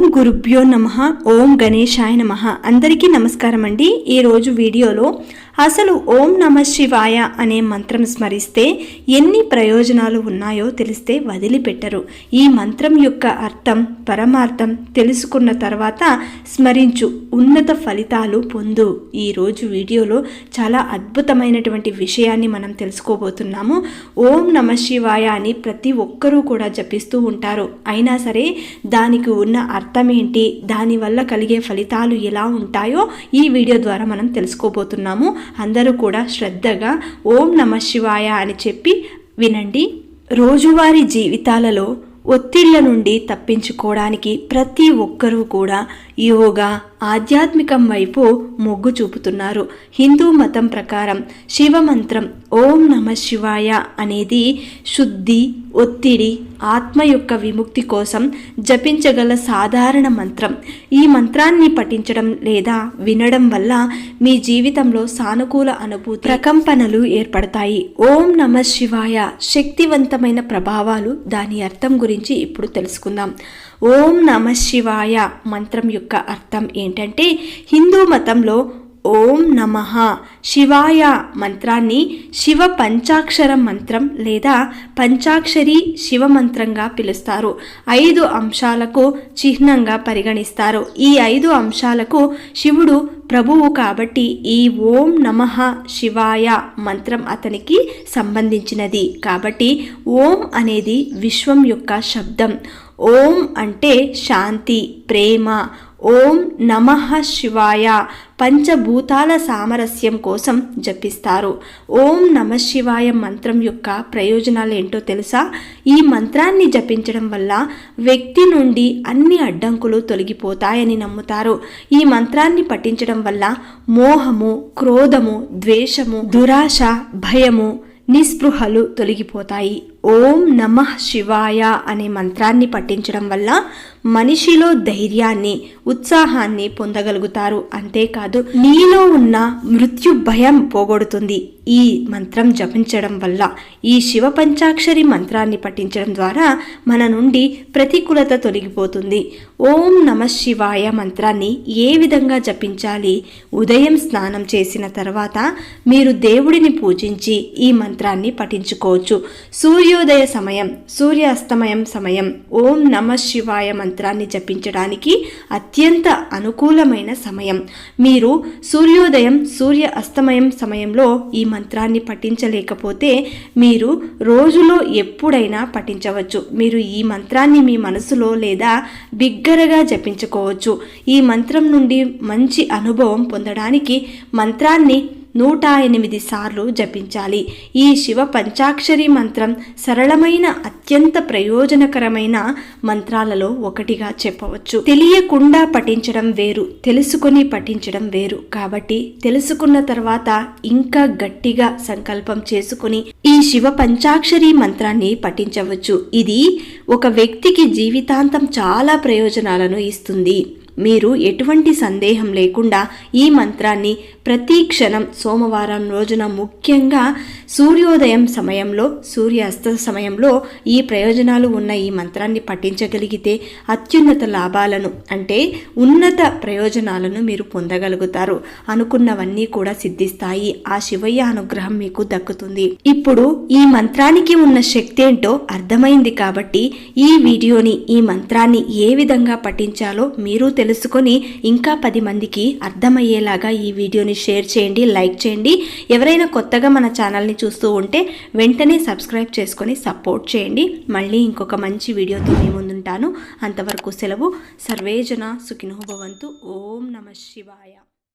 ఓం గురుభ్యో నమ ఓం గణేశాయ నమ. అందరికీ నమస్కారం అండి ఈరోజు వీడియోలో అసలు ఓం నమ శివాయ అనే మంత్రం స్మరిస్తే ఎన్ని ప్రయోజనాలు ఉన్నాయో తెలిస్తే వదిలిపెట్టరు. ఈ మంత్రం యొక్క అర్థం పరమార్థం తెలుసుకున్న తర్వాత స్మరించు. ఉన్నత ఫలితాలు పొందు. ఈరోజు వీడియోలో చాలా అద్భుతమైనటువంటి విషయాన్ని మనం తెలుసుకోబోతున్నాము. ఓం నమ శివాయ అని ప్రతి ఒక్కరూ కూడా జపిస్తూ ఉంటారు. అయినా సరే దానికి ఉన్న అర్థం ఏంటి దానివల్ల కలిగే ఫలితాలు ఎలా ఉంటాయో ఈ వీడియో ద్వారా మనం తెలుసుకోబోతున్నాము. అందరూ కూడా శ్రద్ధగా ఓం నమ శివాయ అని చెప్పి వినండి. రోజువారీ జీవితాలలో ఒత్తిళ్ళ నుండి తప్పించుకోవడానికి ప్రతి ఒక్కరూ కూడా యోగా ఆధ్యాత్మికం వైపు మొగ్గు చూపుతున్నారు. హిందూ మతం ప్రకారం శివమంత్రం ఓం నమ శివాయ అనేది శుద్ధి ఒత్తిడి ఆత్మ యొక్క విముక్తి కోసం జపించగల సాధారణ మంత్రం. ఈ మంత్రాన్ని పఠించడం లేదా వినడం వల్ల మీ జీవితంలో సానుకూల అనుభూతి ప్రకంపనలు ఏర్పడతాయి. ఓం నమ శివాయ శక్తివంతమైన ప్రభావాలు దాని అర్థం గురించి ఇప్పుడు తెలుసుకుందాం. ఓం నమ శివాయ మంత్రం యొక్క అర్థం ఏంటి? ఏంటంటే హిందూ మతంలో ఓం నమ శివాయ మంత్రాన్ని శివ పంచాక్షర మంత్రం లేదా పంచాక్షరి శివ మంత్రంగా పిలుస్తారు. ఐదు అంశాలకు చిహ్నంగా పరిగణిస్తారు. ఈ ఐదు అంశాలకు శివుడు ప్రభువు కాబట్టి ఈ ఓం నమ శివాయ మంత్రం అతనికి సంబంధించినది. కాబట్టి ఓం అనేది విశ్వం యొక్క శబ్దం. ఓం అంటే శాంతి ప్రేమ. ఓం నమ శివాయ. పంచభూతాల సామరస్యం కోసం జపిస్తారు. ఓం నమ శివాయ మంత్రం యొక్క ప్రయోజనాలు ఏంటో తెలుసా? ఈ మంత్రాన్ని జపించడం వల్ల వ్యక్తి నుండి అన్ని అడ్డంకులు తొలగిపోతాయని నమ్ముతారు. ఈ మంత్రాన్ని పఠించడం వల్ల మోహము క్రోధము ద్వేషము దురాశ భయము నిస్పృహలు తొలగిపోతాయి. ఓం నమ శివాయ అనే మంత్రాన్ని పఠించడం వల్ల మనిషిలో ధైర్యాన్ని ఉత్సాహాన్ని పొందగలుగుతారు. అంతేకాదు నీలో ఉన్న మృత్యు భయం పోగొడుతుంది. ఈ మంత్రం జపించడం వల్ల ఈ శివ పంచాక్షరి మంత్రాన్ని పఠించడం ద్వారా మన నుండి ప్రతికూలత తొలగిపోతుంది. ఓం నమ శివాయ మంత్రాన్ని ఏ విధంగా జపించాలి? ఉదయం స్నానం చేసిన తర్వాత మీరు దేవుడిని పూజించి ఈ మంత్రాన్ని పఠించుకోవచ్చు. సూర్యోదయ సమయం సూర్యాస్తమయం సమయం ఓం నమ శివాయ మంత్రాన్ని జపించడానికి అత్యంత అనుకూలమైన సమయం. మీరు సూర్యోదయం సూర్య అస్తమయం సమయంలో ఈ మంత్రాన్ని పఠించలేకపోతే మీరు రోజులో ఎప్పుడైనా పఠించవచ్చు. మీరు ఈ మంత్రాన్ని మీ మనసులో లేదా బిగ్గరగా జపించుకోవచ్చు. ఈ మంత్రం నుండి మంచి అనుభవం పొందడానికి మంత్రాన్ని నూట ఎనిమిది సార్లు జపించాలి. ఈ శివ పంచాక్షరి మంత్రం సరళమైన అత్యంత ప్రయోజనకరమైన మంత్రాలలో ఒకటిగా చెప్పవచ్చు. తెలియకుండా పఠించడం వేరు తెలుసుకొని పఠించడం వేరు. కాబట్టి తెలుసుకున్న తర్వాత ఇంకా గట్టిగా సంకల్పం చేసుకుని ఈ శివ పంచాక్షరి మంత్రాన్ని పఠించవచ్చు. ఇది ఒక వ్యక్తికి జీవితాంతం చాలా ప్రయోజనాలను ఇస్తుంది. మీరు ఎటువంటి సందేహం లేకుండా ఈ మంత్రాన్ని ప్రతి క్షణం సోమవారం రోజున ముఖ్యంగా సూర్యోదయం సమయంలో సూర్యాస్త సమయంలో ఈ ప్రయోజనాలు ఉన్న ఈ మంత్రాన్ని పఠించగలిగితే అత్యున్నత లాభాలను అంటే ఉన్నత ప్రయోజనాలను మీరు పొందగలుగుతారు. అనుకున్నవన్నీ కూడా సిద్ధిస్తాయి. ఆ శివయ్య అనుగ్రహం మీకు దక్కుతుంది. ఇప్పుడు ఈ మంత్రానికి ఉన్న శక్తి ఏంటో అర్థమైంది కాబట్టి ఈ వీడియోని ఈ మంత్రాన్ని ఏ విధంగా పఠించాలో మీరు తెలుసుకొని ఇంకా పది మందికి అర్థమయ్యేలాగా ఈ వీడియోని షేర్ చేయండి లైక్ చేయండి. ఎవరైనా కొత్తగా మన ఛానల్ని చూస్తూ ఉంటే వెంటనే సబ్స్క్రైబ్ చేసుకొని సపోర్ట్ చేయండి. మళ్ళీ ఇంకొక మంచి వీడియోతో మీ ముందుంటాను. అంతవరకు సెలవు. సర్వేజన సుఖినోభవంతు ఓం నమ శివాయ.